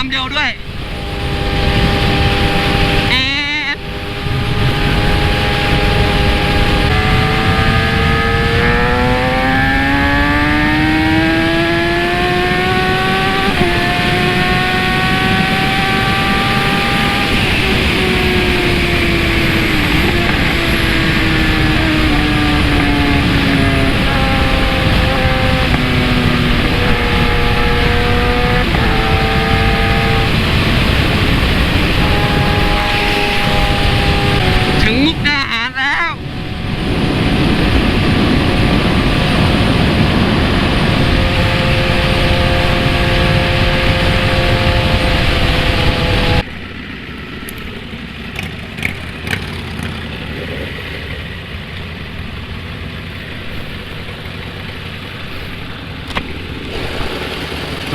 ความเร็วด้วยแอดถึงมุกดาหารแล้ว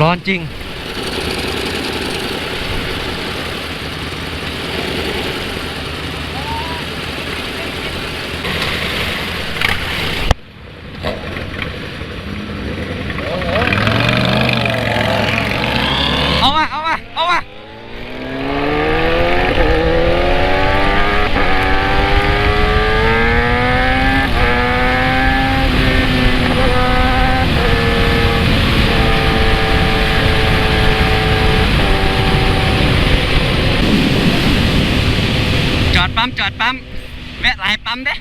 ร้อนจริง เอาวะเอาวะเอาวะจอดปั๊ม จอดปั๊ม แวะหลายปั๊มเด้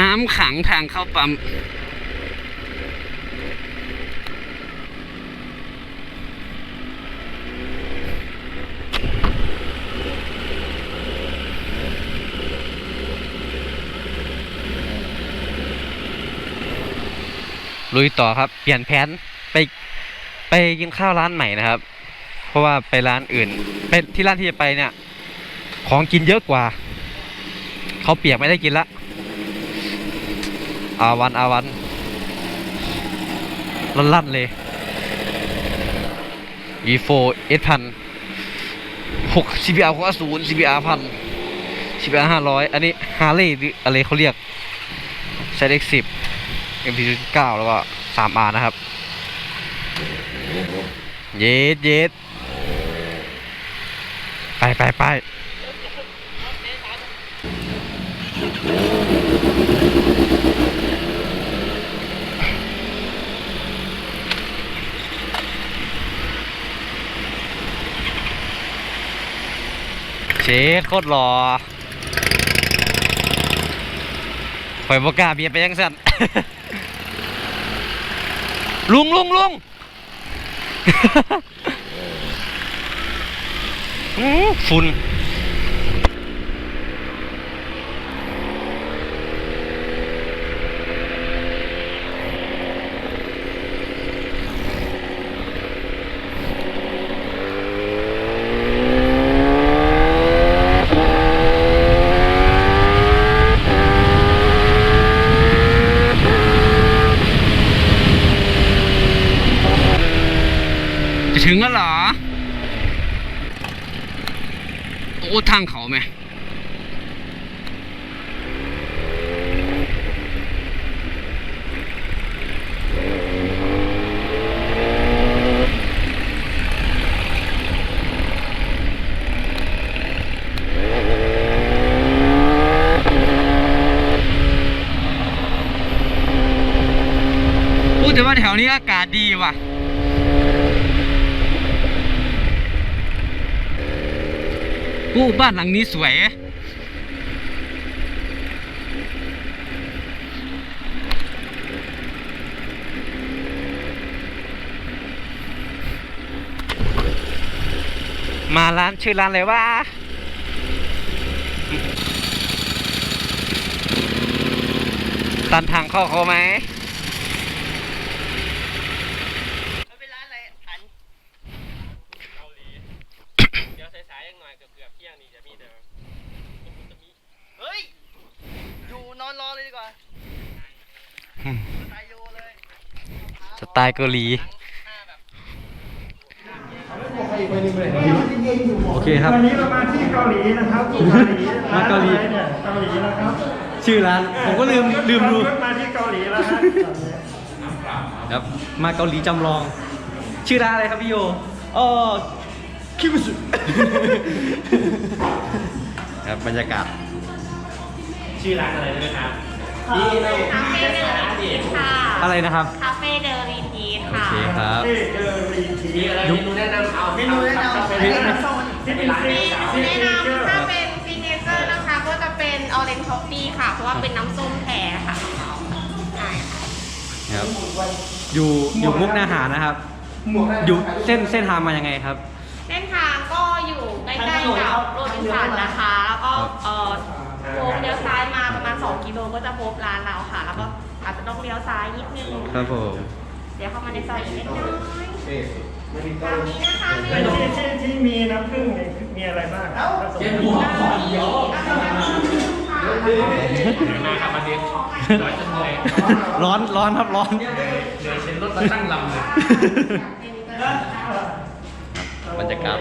น้ำขังทางเข้าปั๊มลุยต่อครับ เปลี่ยนแผนไปไปกินข้าวร้านใหม่นะครับ เพราะว่าไปร้านอื่นไปที่ร้านที่จะไปเนี่ย ของกินเยอะกว่า เขาเปียกไม่ได้กินละ อาวันอาวันลั่นเลย e4 s พันหก CBR หกศูนย์ CBR พัน CBR ห้าร้อยอันนี้ฮาร์เลย์หรืออะไรเขาเรียกใช้ X10 MP9 แล้วก็ 3R นะครับ เย็ดเย็ดไปไปไป เชดโคตรหล่อข่อยบกาเบียไปยังสัตว์ลุงลุงลุงฝุ่นจะถึงแล้วเหรอ โอ้ทางเขาไหมพูดแต่ว่าแถวนี้อากาศดีว่ะ อู้บ้านหลังนี้สวย มาร้านชื่อร้านอะไรวะตันทางเข้าเขาไหม มันเป็นร้านอะไรอัน เกาหลี เดี๋ยวสายๆยังหน่อยเกือบเกือบๆเที่ยงนี่จะมีเดี๋ยวจะมี เฮ้ย อยู่นอนรอเลย ดีกว่าอืมตายโยเลยสไตล์เกาหลีหน้าแบบโอเคครับ วันนี้เรามาที่เกาหลีนะครับเกาหลีมาเกาหลี ร้นอะไรเนี่ยเกาหลีนะครับชื่อร้าน ผมก็ลืมลืมดูขับรถมาที่เกาหลีแล้วฮะเอครับ มาเกาหลีจำลอง ชื่อร้านอะไรครับพี่โยอ๋อคิมุสุ ครับบรรยากาศ ชื่อร้านอะไรนะครับ คาเฟ่เดอรีทีสค่ะอะไรนะครับคาเฟ่เดอรีทีสโอค่ะเคครับเอเดอรีทีมีอะไรเมนูแนะนำเอาเมนูแนะนำเป็นให้ร้านน้ำส้มที่เป็นเมซิกนูซิกแนะเนเจอร์นำถ้าเป็นซิกเนเจอร์นะคะ ก็จะเป็นออเรนจ์คอฟฟี่ค่ะ เพราะว่าเป็นน้ำส้มแท้ค่ะของเขาใช่ค่ะครับ อยู่อยู่มุกนาหารนะครับ อยู่เส้นเส้นทางมายังไงครับ เส้นทางก็อยู่ใกล้ๆกับโรบินสันนะคะ แล้วก็เอ่อ โค้งเลี้ยวซ้ายมาประมาณ 2 กิโลก็จะพบร้านเราค่ะ แล้วก็อาจจะต้องเลี้ยวซ้ายนิดนึงครับผม เดี๋ยวเข้ามาในซอยอีกเล็กน้อยทางนี้นะคะมีไอ้ที่ที่ที่มีน้ำผึ้งเนี่ยมีอะไรบ้างครับผสมหัวขอเดียวค่ะมาครับมาเด็กร้อยจนเลยร้อนร้อนครับร้อนเดี๋ยวเช็นรถมาตั้งลำเลยบรรยากาศ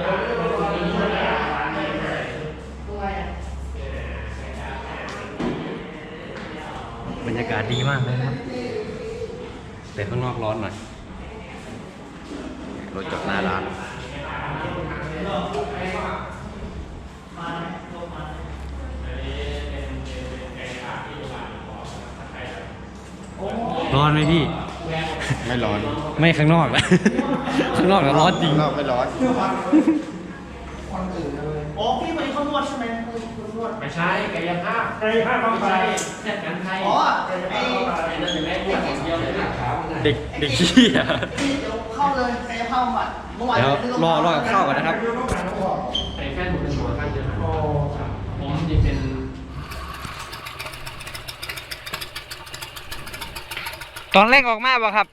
บรรยากาศดีมากเลยครับ แต่ข้างนอกร้อนหน่อย รถจอดหน้าร้าน ร้อนไหมพี่ ไม่ร้อน ไม่ข้างนอกนะ ข้างนอกนะร้อนจริง นอกไม่ร้อนโอ้พี่วันนี้เขานวดใช่ไหมคุณน วดไม่ใช่กายภาพใครห้าเข้าไปแพทย์การไทยอ๋อใครไอ้ห้าเข้าไปนั่นเป็นแม่บวชอย่างเดียวเลยนะขาเด็กเด็กขี้อะที่เดี๋ยวเข้าเลยกายภาพบำบัดเมื่อวานเดี๋ยวที่รอรอกับข้าวก่อนนะครับไอ้แฟนผมเป็นหมอข้างเดียวผมจะเป็นตอนแรกออกมาบ่ครับ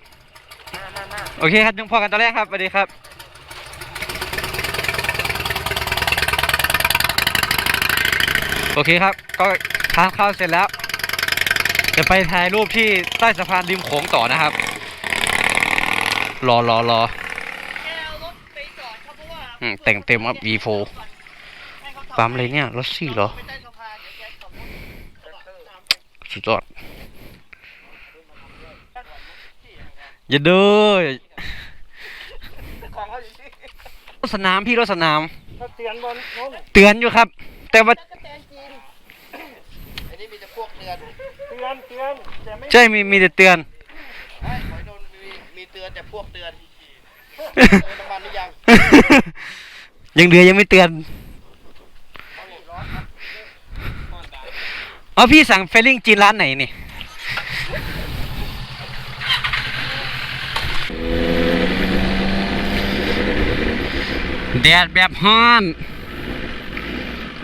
โอเคครับยังพอกันตอนแรกครับสวัสดีครับ โอเคครับ ก็ทานข้าวเสร็จแล้ว จะไปถ่ายรูปที่ใต้สะพานริมโขงต่อนะครับ รอรอรอแกเอารถไปจอดครับเพราะว่าอืมแต่งเต็มครับ V4 ให้เขาขับปั๊มอะไรเนี่ย รถซี่เหรอไปใต้สะพานเดี๋ยวแกขับรถกระบะตามไปสุดยอดอย่าเด้อของเขาอยู่ที่รถสนามพี่รถสนามเขาเตือนบนโน้นเตือนอยู่ครับ แต่ว่า ตะกแตนจีนอันนี้มีแต่พวก เตือนเตือนเตือนแต่ไม่ใช่มีมีแต่เตือน ไอ้หอยโดนมีมีเตือนแต่พวกเตือนเติมน้ำมันหรือยังยังเดือยังไม่เตือนเขาหนีร้อนครับอ๋อพี่สั่งเฟลลิ่งจีนร้านไหนนี่ แดดแบบฮ้อน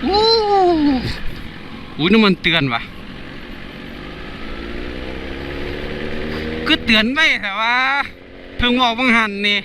อู้อู้น้ำมันเตือนวะ ก็เตือนไม่แต่ว่าเพิ่งบอกบังหันนี่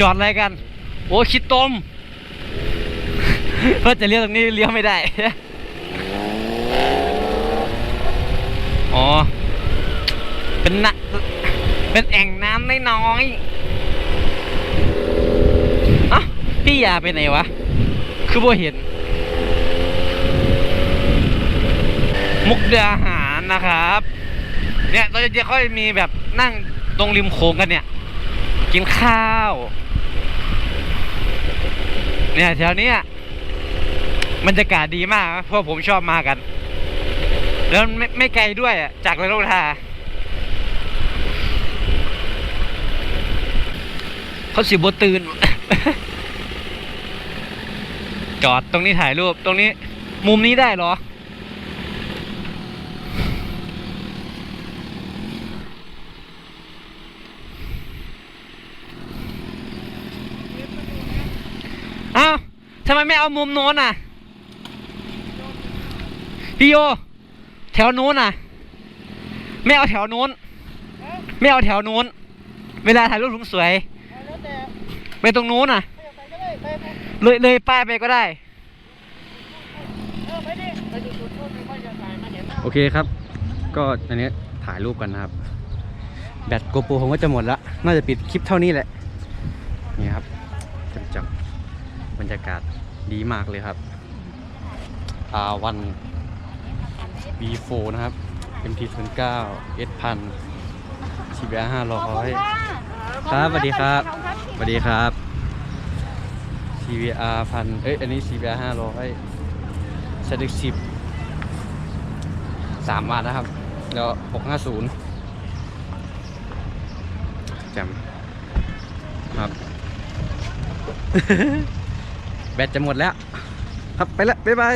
จอดอะไรกัน โอ้คิดต้มเพื่อจะเลี้ยวตรงนี้เลี้ยวไม่ได้ อ๋อ เป็นนะเป็นแอ่งน้ำน้อยๆอะพี่ยาไปไหนวะ คือบ่เห็น มุกดาหารนะครับ เนี่ยเราจะค่อยมีแบบนั่งตรงริมโขงกันเนี่ย กินข้าว เนี่ยแถวนี้ยบรรยากาศดีมากเพราะผมชอบมากัน แล้วไม่ไม่ไกลด้วยจากเลยโลทาเขาสิบตื่น จอดตรงนี้ถ่ายรูปตรงนี้ มุมนี้ได้เหรอ ทำไมไม่เอามุมโน้นอะ พี่โย แถวโน้นอะ ไม่เอาแถวโน้น ไม่เอาแถวโน้น เวลาถ่ายรูปสวยๆไปตรงโน้นอะ เลยเลยป้ายไปก็ได้ โอเคครับ ก็อันนี้ถ่ายรูปกันนะครับ แบตโกโปรผมก็จะหมดละน่าจะปิดคลิปเท่านี้แหละ นี่ครับจับจับบรรยากาศ ดีมากเลยครับอ่าวัน V4 นะครับ MT09 S1000 CBR 500 ครับสวัสดีครับสวัสดีครับ CBR พันเอ้ย อันนี้ CBR 500 ZX 10สามวันนะครับ แล้ว 650แจมครับ แบตจะหมดแล้ว ครับไปแล้วบ๊ายบาย